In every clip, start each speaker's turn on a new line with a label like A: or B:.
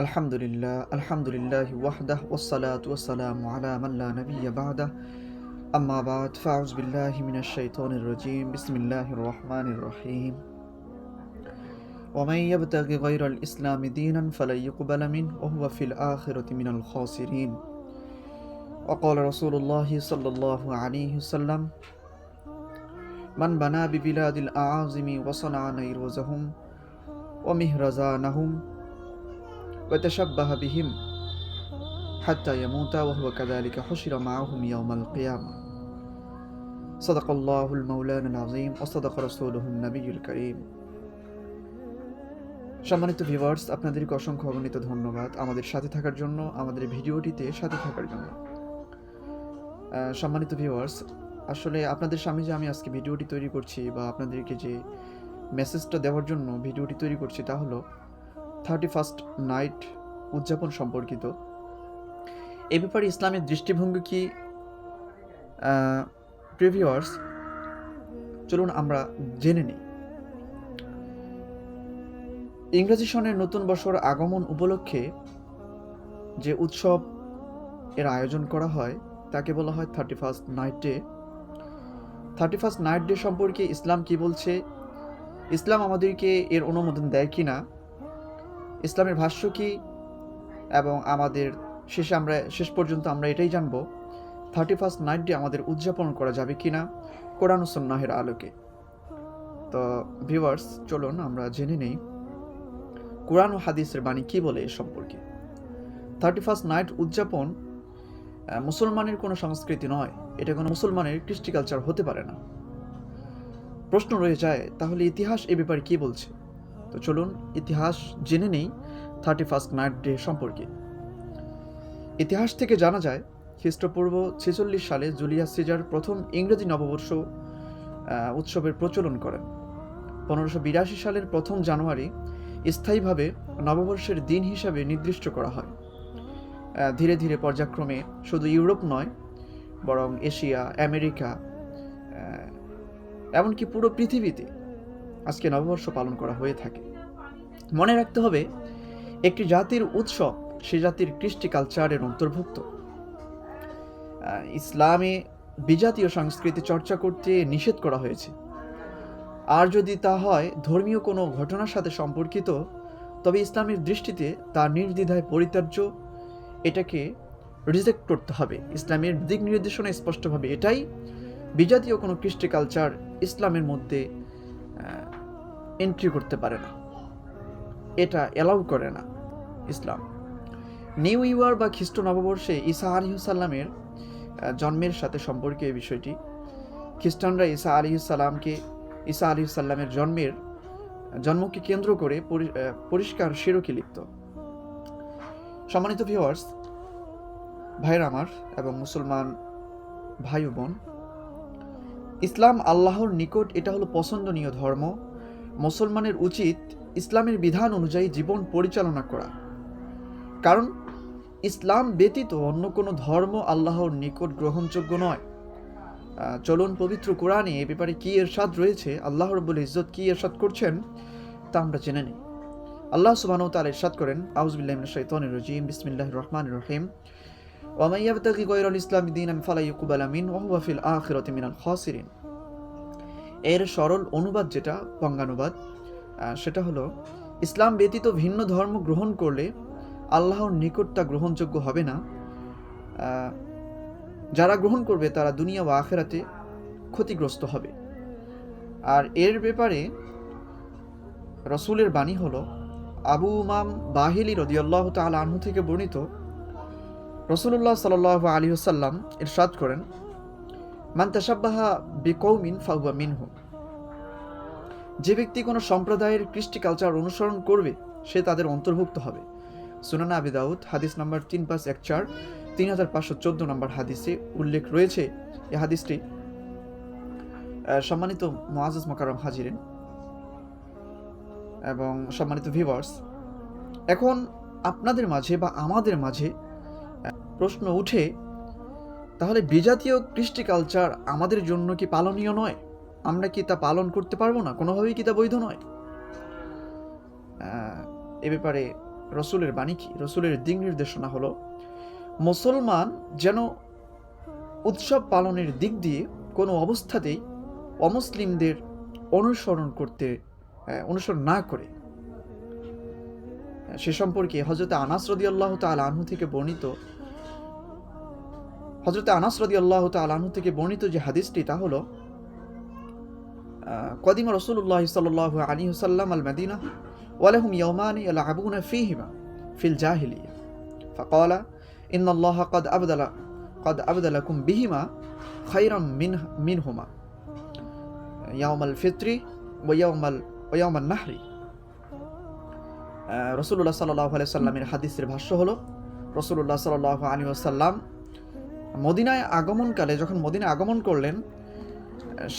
A: الحمد لله الحمد لله وحده والصلاة والسلام على من لا نبي بعده. أما بعد فأعوذ بالله من الشيطان الرجيم. بسم الله الرحمن الرحيم. ومن يبتغي غير الإسلام دينا فلن يقبل منه وهو في الآخرة من الخاسرين. وقال رسول الله صلى الله عليه وسلم من بنى ببلاد الأعاظم وصنع نيروزهم ومهرزانهم وتشبه بهم حتى يموت وهو كذلك حشر معهم يوم القيامة صدق الله المولانا العظيم وصدق رسوله النبي الكريم সম্মানিত ভিউয়ার্স আপনাদেরকে অসংখ্য অগণিত ধন্যবাদ আমাদের সাথে থাকার জন্য আমাদের এই ভিডিওটিতে সাথে থাকার জন্য আহ, সম্মানিত ভিউয়ার্স আসলে আপনাদের সামনে যে আমি আজকে ভিডিওটি তৈরি করছি বা আপনাদেরকে যে মেসেজটা দেওয়ার জন্য ভিডিওটি তৈরি করছি তা হলো থার্টি ফার্স্ট নাইট উদযাপন সম্পর্কিত। এ ব্যাপারে ইসলামের দৃষ্টিভঙ্গি কি প্রিভিউয়ার্স চলুন আমরা জেনে নিই। ইংরেজি সনের নতুন বছর আগমন উপলক্ষে যে উৎসব এর আয়োজন করা হয়, তাকে বলা হয় thirty first night day. Thirty first night day সম্পর্কে ইসলাম কি বলছে? ইসলাম আমাদেরকে এর অনুমোদন দেয় কি না? ইসলামের ভাষ্য কি? এবং আমাদের শেষে আমরা, শেষ পর্যন্ত আমরা এটাই জানব থার্টি ফার্স্ট নাইট ডে আমাদের উদযাপন করা যাবে কি না? কোরআন সন্ন্যাহের আলোকে। তো ভিউয়ার্স চলুন আমরা জেনে নেই, কোরআন ও হাদিসের বাণী কি বলে এ সম্পর্কে। থার্টি ফার্স্ট নাইট উদযাপন মুসলমানের কোনো সংস্কৃতি নয়, এটা কোনো মুসলমানের কৃষ্টি কালচার হতে পারে না। প্রশ্ন রয়ে যায়, তাহলে ইতিহাস এ ব্যাপারে কি বলছে? তো চলুন ইতিহাস জেনে নেই থার্টি ফার্স্ট নাইট ডে সম্পর্কে। ইতিহাস থেকে জানা যায়, খ্রিস্টপূর্ব ছেচল্লিশ সালে জুলিয়াস সিজার প্রথম ইংরেজি নববর্ষ উৎসবের প্রচলন করেন। পনেরোশো বিরাশি সালের প্রথম জানুয়ারি স্থায়ীভাবে নববর্ষের দিন হিসাবে নির্দিষ্ট করা হয়। ধীরে ধীরে পর্যায়ক্রমে শুধু ইউরোপ নয়, বরং এশিয়া, আমেরিকা এমনকি পুরো পৃথিবীতে আজকে নববর্ষ পালন করা হয়ে থাকে। মনে রাখতে হবে, একটি জাতির উৎসব সে জাতির কৃষ্টি কালচারের অন্তর্ভুক্ত। ইসলামে বিজাতীয় সংস্কৃতি চর্চা করতে নিষেধ করা হয়েছে। আর যদি তা হয়, ধর্মীয় কোনো ঘটনার সাথে সম্পর্কিত, তবে ইসলামের দৃষ্টিতে তা নির্দ্বিধায় পরিত্যাজ্য এটাকে রিজেক্ট করতে হবে। ইসলামের দিক নির্দেশনা স্পষ্টভাবে এটাই। বিজাতীয় কোনো কৃষ্টি কালচার ইসলামের মধ্যে এন্ট্রি করতে পারে না। এটা অ্যালাউ করে না ইসলাম। নিউ ইয়ার বা খ্রিস্ট নববর্ষে ঈসা আলিহুসাল্লামের জন্মের সাথে সম্পর্কে এই বিষয়টি। খ্রিস্টানরা ঈসা আলিহুসাল্লামকে ঈসা আলিহুসাল্লামের জন্মের জন্মকে কেন্দ্র করে পরি- পরিষ্কার শিরকি লিপ্ত সম্মানিত ভিউয়ার্স ভাইরা আমার এবং মুসলমান ভাই বোন, ইসলাম আল্লাহর নিকট এটা হলো পছন্দনীয় ধর্ম। মুসলমানের উচিত ইসলামের বিধান অনুযায়ী জীবন পরিচালনা করা। কারণ, ইসলাম ব্যতীত অন্য কোনো ধর্ম আল্লাহর নিকট গ্রহণযোগ্য নয়। চলুন পবিত্র কোরআনে এ ব্যাপারে কী এরশাদ রয়েছে, আল্লাহ রব্বুল ইজ্জত কী এরশাদ করছেন, তা আমরা জেনে নিই। আল্লাহ সুবাহ তাল এরশাদ করেন আউজবিল্লাহ শৈতন রজিম বিসমিল্লাহ রহমান রহিম। ওমাইয়াবতাকি গৈরুল ইসলাম দিন ফালাই ফালাইকুব আলমিন ওহুয়াফিল আখিরত মিনাল খসিরিন। এর সরল অনুবাদ যেটা বঙ্গানুবাদ সেটা হলো, ইসলাম ব্যতীত ভিন্ন ধর্ম গ্রহণ করলে আল্লাহর নিকট তা গ্রহণযোগ্য হবে না। যারা গ্রহণ করবে তারা দুনিয়া ও আখেরাতে ক্ষতিগ্রস্ত হবে। আর এর ব্যাপারে রসুলের বাণী হলো, আবু উমাম বাহিলি রদিয়াল্লাহ তাল আনহু থেকে বর্ণিত রসুল্লাহ সাল আলী সাল্লাম ইরশাদ করেন মান তাসাব্বাহা বিকৌমিন ফাহুয়া মিনহু। যে ব্যক্তি কোনো সম্প্রদায়ের কৃষ্টি কালচার অনুসরণ করবে, সে তাদের অন্তর্ভুক্ত হবে। সুনানা আবি দাউদ, হাদিস নাম্বার তিন পাঁচ এক চার, তিন হাজার পাঁচশো চোদ্দ নম্বর হাদিসে উল্লেখ রয়েছে, এ হাদিসটি সম্মানিত মোয়াজ মকারম হাজিরেন এবং সম্মানিত ভিভার্স এখন আপনাদের মাঝে বা আমাদের মাঝে প্রশ্ন উঠে তাহলে বিজাতীয় কৃষ্টি কালচার আমাদের জন্য কি পালনীয় নয়? আমরা কি তা পালন করতে পারব না? কোনোভাবেই কি তা বৈধ নয়? এ ব্যাপারে রসুলের বাণী কি? রসুলের দিক নির্দেশনা হলো, মুসলমান যেন উৎসব পালনের দিক দিয়ে কোনো অবস্থাতেই অমুসলিমদের অনুসরণ করতে অনুসরণ না করে। সে সম্পর্কে হজরত আনাস রদি আল্লাহ তাল আনহু থেকে বর্ণিত হজরত আনাস রদি আল্লাহ তাল আনহু থেকে বর্ণিত যে হাদিসটি তা হলো قدم رسول الله صلى الله عليه وسلم المدينة ولهم يومان يلعبون فيهما في الجاهلية فقال إن الله قد أبدل قد أبدلكم بهما خيرا من منهما يوم الفطر ويوم ال ويوم النحر রসুল্লাহ সাল্লাহ সাল্লামের হাদিসের ভাষ্য হলো রসুল্লাহ সাল্লাহ আলী আসাল্লাম মদিনায় আগমনকালে, যখন মদিনায় আগমন করলেন,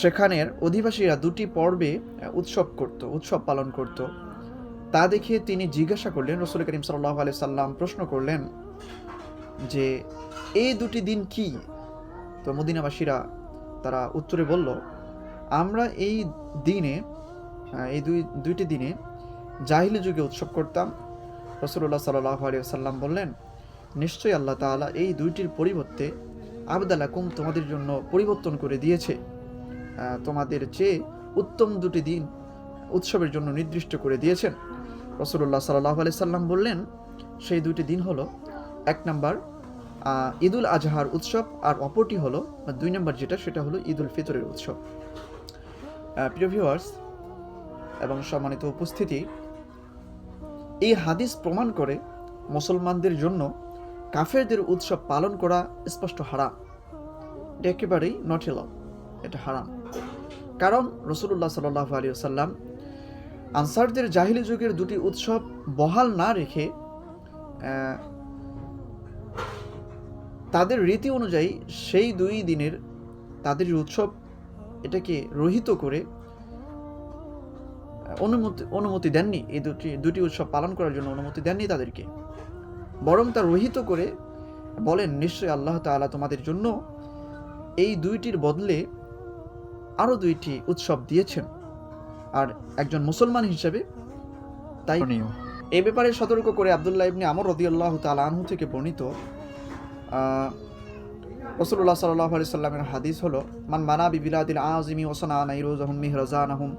A: সেখানের অধিবাসীরা দুটি পর্বে উৎসব করত, উৎসব পালন করত। তা দেখে তিনি জিজ্ঞাসা করলেন, রসুল করিম সাল্লাহ আলি সাল্লাম প্রশ্ন করলেন যে এই দুটি দিন কি? তো মদিনাবাসীরা তারা উত্তরে বলল, আমরা এই দিনে এই দুই, দুইটি দিনে জাহিলি যুগে উৎসব করতাম। রসুল্লাহ সাল্লাহ আলি সাল্লাম বললেন নিশ্চয়ই আল্লাহ তাআলা এই দুইটির পরিবর্তে আবদালাকুম তোমাদের জন্য পরিবর্তন করে দিয়েছে। তোমাদের চেয়ে উত্তম দুটি দিন উৎসবের জন্য নির্দিষ্ট করে দিয়েছেন। রসুল্লাহ সাল্লাহ আলি সাল্লাম বললেন, সেই দুটি দিন হলো এক নম্বর ঈদুল আজহার উৎসব আর অপরটি হলো বা দুই নম্বর যেটা, সেটা হলো ঈদুল ফিতরের উৎসব। প্রিয় ভিউয়ার্স এবং সম্মানিত উপস্থিতি, এই হাদিস প্রমাণ করে মুসলমানদের জন্য কাফেরদের উৎসব পালন করা স্পষ্ট হারাম। এটা একেবারেই নট এলাও এটা হারাম। কারণ রসুল্লাহ সাল্লাহ আলী সাল্লাম আনসারদের জাহিলি যুগের দুটি উৎসব বহাল না রেখে তাদের রীতি অনুযায়ী সেই দুই দিনের তাদের উৎসব এটাকে রহিত করে অনুমতি অনুমতি দেননি। এই দুটি দুটি উৎসব পালন করার জন্য অনুমতি দেননি তাদেরকে। বরং তা রহিত করে বলেন নিশ্চয়ই আল্লাহ তাআলা তোমাদের জন্য এই দুইটির বদলে আরও দুইটি উৎসব দিয়েছেন। আর একজন মুসলমান হিসেবে তাই এ ব্যাপারে সতর্ক করে আবদুল্লাহ ইবনে আমর রদিয়াল্লাহ তাআলা আনহু থেকে বর্ণিত রসুল্লাহ সাল্লাহ আলি সাল্লামের হাদিস হলো মান মানা বিবিলাদিল আজিমি ওসনা নাইরুজহুম মিহরাজানহুম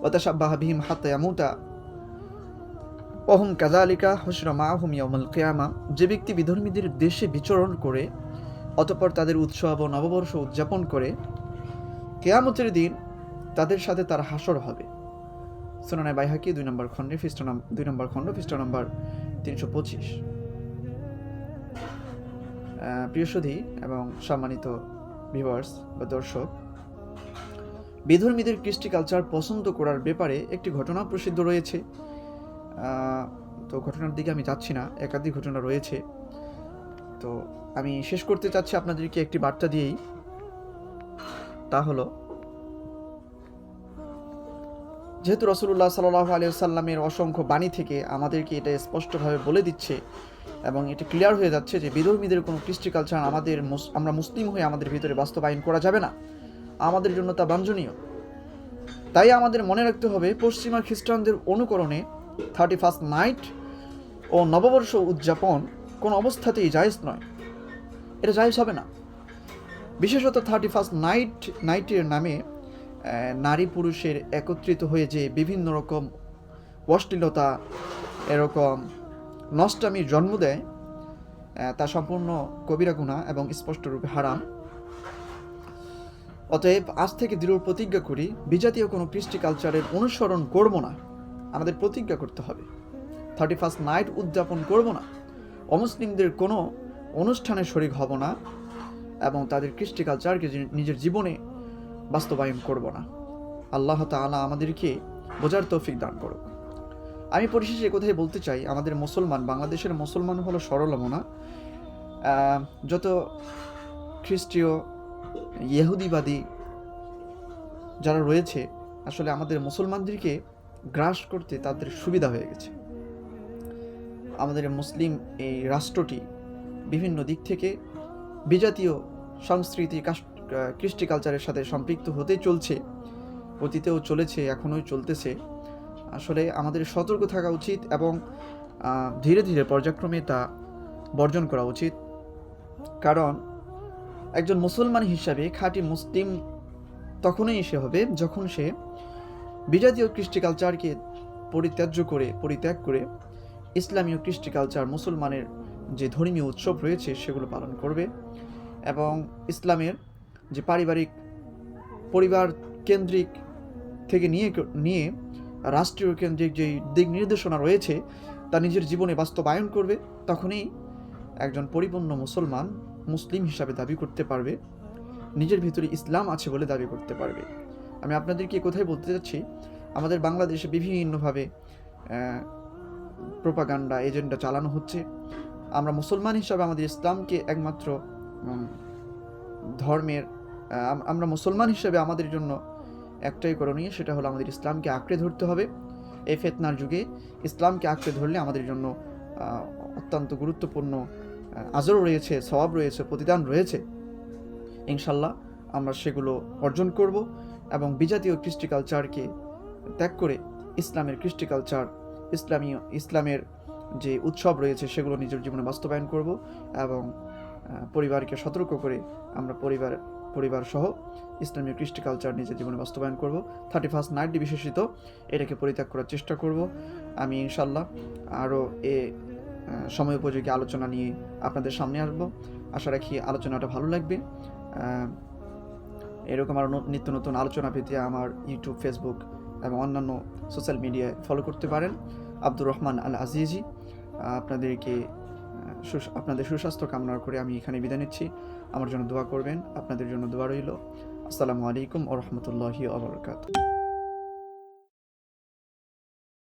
A: ওয়াতাশাব্বাহা বিহিম হাত্তা ইয়ামুতা। ওহুম কাজালিকা হুসরা মাহুম ইয়াউমাল কিয়ামা। যে ব্যক্তি বিধর্মীদের দেশে বিচরণ করে, অতঃপর তাদের উৎসব ও নববর্ষ উদযাপন করে, কেয়ামতের দিন তাদের সাথে তার হাসর হবে। সোনানায় বাইহাকি দুই নম্বর খণ্ডে নাম- দুই নম্বর খণ্ড খ্রিস্ট নম্বর তিনশো পঁচিশ। প্রিয় সুধী এবং সম্মানিত ভিভার্স বা দর্শক, বিধর্মীদের কৃষ্টি কালচার পছন্দ করার ব্যাপারে একটি ঘটনা প্রসিদ্ধ রয়েছে। তো ঘটনার দিকে আমি যাচ্ছি না, একাধিক ঘটনা রয়েছে। তো আমি শেষ করতে চাচ্ছি আপনাদেরকে একটি বার্তা দিয়েই। তা হলো, যেহেতু রসুল্লাহ সাল্লাহ আলিয়াল্লামের অসংখ্য বাণী থেকে আমাদেরকে এটা স্পষ্টভাবে বলে দিচ্ছে এবং এটা ক্লিয়ার হয়ে যাচ্ছে যে বিধর্মীদের কোনো কৃষ্টি কালচার আমাদের আমরা মুসলিম হয়ে আমাদের ভিতরে বাস্তবায়ন করা যাবে না। আমাদের জন্য তা বাঞ্ছনীয়। তাই আমাদের মনে রাখতে হবে পশ্চিমা খ্রিস্টানদের অনুকরণে থার্টি ফার্স্ট নাইট ও নববর্ষ উদযাপন কোনো অবস্থাতেই জায়েজ নয়। এটা জায়েজ হবে না। বিশেষত থার্টি ফার্স্ট নাইট, নাইটের নামে নারী পুরুষের একত্রিত হয়ে যে বিভিন্ন রকম অশ্লীলতা, এরকম নষ্টামির জন্ম দেয় তা সম্পূর্ণ কবিরা গুণা এবং স্পষ্টরূপে হারাম। অতএব আজ থেকে দৃঢ় প্রতিজ্ঞা করি, বিজাতীয় কোনো কৃষ্টি কালচারের অনুসরণ করব না। আমাদের প্রতিজ্ঞা করতে হবে। থার্টি ফার্স্ট নাইট উদযাপন করব না। অমুসলিমদের কোনো অনুষ্ঠানে শরিক হব না এবং তাদের কৃষ্টি কালচারকে নিজের জীবনে বাস্তবায়ন করব না। আল্লাহ তাআলা আমাদেরকে বোঝার তৌফিক দান করুক। আমি পরিশেষে কোথায় বলতে চাই, আমাদের মুসলমান, বাংলাদেশের মুসলমান হলো সরলমনা যত খ্রিস্টীয়, ইহুদিবাদী যারা রয়েছে, আসলে আমাদের মুসলমানদেরকে গ্রাস করতে তাদের সুবিধা হয়ে গেছে। আমাদের মুসলিম এই রাষ্ট্রটি বিভিন্ন দিক থেকে বিজাতীয় সংস্কৃতি কৃষ্টি কালচারের সাথে সম্পৃক্ত হতে চলছে, অতীতেও চলেছে এখনোই চলতেছে। আসলে আমাদের সতর্ক থাকা উচিত এবং ধীরে ধীরে পর্যায়ক্রমে তা বর্জন করা উচিত। কারণ একজন মুসলমান হিসাবে খাঁটি মুসলিম তখনই সে হবে যখন সে বিজাতীয় কৃষ্টি কালচারকে পরিত্যাজ্য করে, পরিত্যাগ করে ইসলামীয় কৃষ্টি কালচার মুসলমানের যে ধর্মীয় উৎসব রয়েছে সেগুলো পালন করবে এবং ইসলামের যে পারিবারিক পরিবার কেন্দ্রিক থেকে নিয়ে নিয়ে রাষ্ট্রীয় কেন্দ্রিক যে দিক নির্দেশনা রয়েছে, তা নিজের জীবনে বাস্তবায়ন করবে, তখনই একজন পরিপূর্ণ মুসলমান মুসলিম হিসাবে দাবি করতে পারবে, নিজের ভিতরে ইসলাম আছে বলে দাবি করতে পারবে। আমি আপনাদেরকে কোথায় বলতে চাচ্ছি আমাদের বাংলাদেশে বিভিন্নভাবে প্রোপাগান্ডা এজেন্ডা চালানো হচ্ছে। আমরা মুসলমান হিসাবে আমাদের ইসলামকে একমাত্র ধর্মের আমরা মুসলমান হিসেবে আমাদের জন্য একটাই করণীয় সেটা হলো আমাদের ইসলামকে আঁকড়ে ধরতে হবে। এই ফেতনার যুগে ইসলামকে আঁকড়ে ধরলে আমাদের জন্য অত্যন্ত গুরুত্বপূর্ণ আহ, আজরও রয়েছে স্বভাব রয়েছে প্রতিদান রয়েছে। ইনশাল্লাহ আমরা সেগুলো অর্জন করব। এবং বিজাতীয় কৃষ্টি কালচারকে ত্যাগ করে ইসলামের কৃষ্টি কালচার, ইসলামীয়, ইসলামের যে উৎসব রয়েছে সেগুলো নিজের জীবনে বাস্তবায়ন করব এবং পরিবারকে সতর্ক করে আমরা পরিবার পরিবার সহ ইসলামীয় কৃষ্টি কালচার নিজের জীবনে বাস্তবায়ন করব। থার্টি ফার্স্ট নাইট বিশেষিত, এটাকে পরিত্যাগ করার চেষ্টা করব। আমি ইনশাল্লাহ আরও এ সময় উপযোগী আলোচনা নিয়ে আপনাদের সামনে আসব। আশা রাখি আলোচনাটা ভালো লাগবে। এরকম আরও নিত্য নতুন আলোচনা পেতে আমার ইউটিউব ফেসবুক এবং অন্যান্য সোশ্যাল মিডিয়ায় ফলো করতে পারেন। আব্দুর রহমান আল আজিজি আপনাদেরকে আপনাদের সুস্বাস্থ্য কামনা করে আমি এখানে বিদায় নিচ্ছি। আমার জন্য দোয়া করবেন, আপনাদের জন্য দোয়া রইল। আসসালামু আলাইকুম ও রহমতুল্লাহি আবরকাত